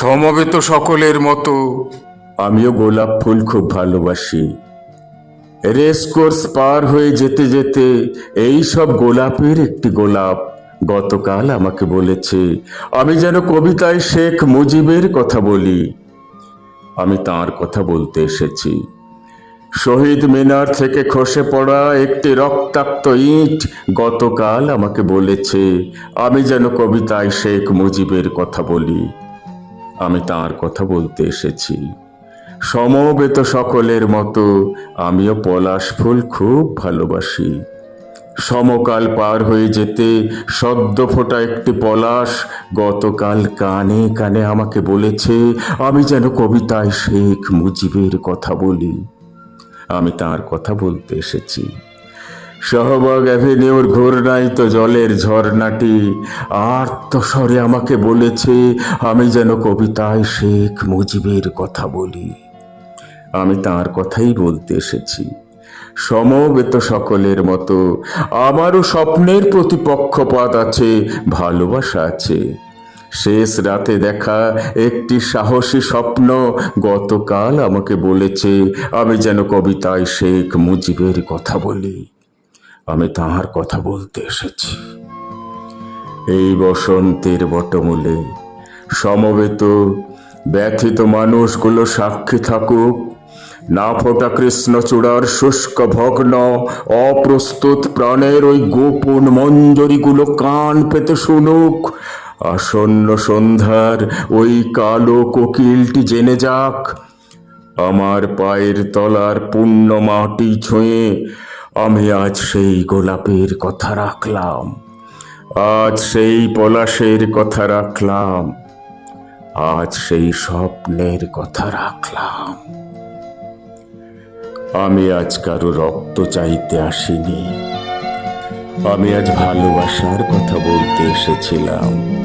সমবেত সকলের মতো। আমিও গোলাপ ফুল খুব ভালোবাসি। রেস কোর্স পার হয়ে যেতে যেতে এই সব গোলাপের একটি গোলাপ গতকাল আমাকে বলেছে, আমি যেন কবিতায় শেখ মুজিবের কথা বলি। আমি তার কথা বলতে এসেছি। শহীদ মিনার থেকে খসে পড়া একটি রক্তাক্ত ইট গতকাল আমাকে বলেছে, আমি যেন কবিতায় শেখ মুজিবের কথা বলি। আমি তার কথা বলতে এসেছি। সমবেত সকলের মতো আমিও পলাশ ফুল খুব ভালোবাসি। সমকাল পার হয়ে যেতে সদ্য ফোটা একটি পলাশ গতকাল কানে কানে আমাকে বলেছে, আমি যেন কবিতায় শেখ মুজিবের কথা বলি। আমি তার কথা বলতে এসেছি। সহবাগ অ্যাভিনিউর ঘূর্ণায়িত জলের ঝর্ণাটি। আর্তস্বরে আমাকে বলেছে, আমি যেন কবিতায় শেখ মুজিবের কথা বলি। আমি তার কথাই বলতে এসেছি। সমবেত সকলের মতো আমারও স্বপ্নের প্রতিপক্ষপাত আছে, ভালোবাসা আছে। শেষ রাতে দেখা একটি সাহসী স্বপ্ন গতকাল আমাকে বলেছে, আমি যেন কবিতায় শেখ মুজিবের কথা বলি। আমি তাহার কথা বলতে এসেছি। এই বসন্তের বটমূলে সমবেত ব্যথিত মানুষগুলো সাক্ষী থাকুক, না ফোটা কৃষ্ণচূড়ার শুষ্ক ভগ্ন, অপ্রস্তুত প্রাণের ওই গোপন মঞ্জরিগুলো কান পেতে শুনুক। আসন্ন সন্ধ্যার ওই কালো কোকিলটি জেনে যাক, আমার পায়ের তলার পুণ্য মাটি ছুঁয়ে আমি আজ সেই গোলাপের কথা রাখলাম। আজ সেই পলাশের কথা রাখলাম। আজ সেই স্বপ্নের কথা রাখলাম। আমি আজ কারও রক্ত চাইতে আসিনি। আমি আজ ভালোবাসার কথা বলতে এসেছিলাম।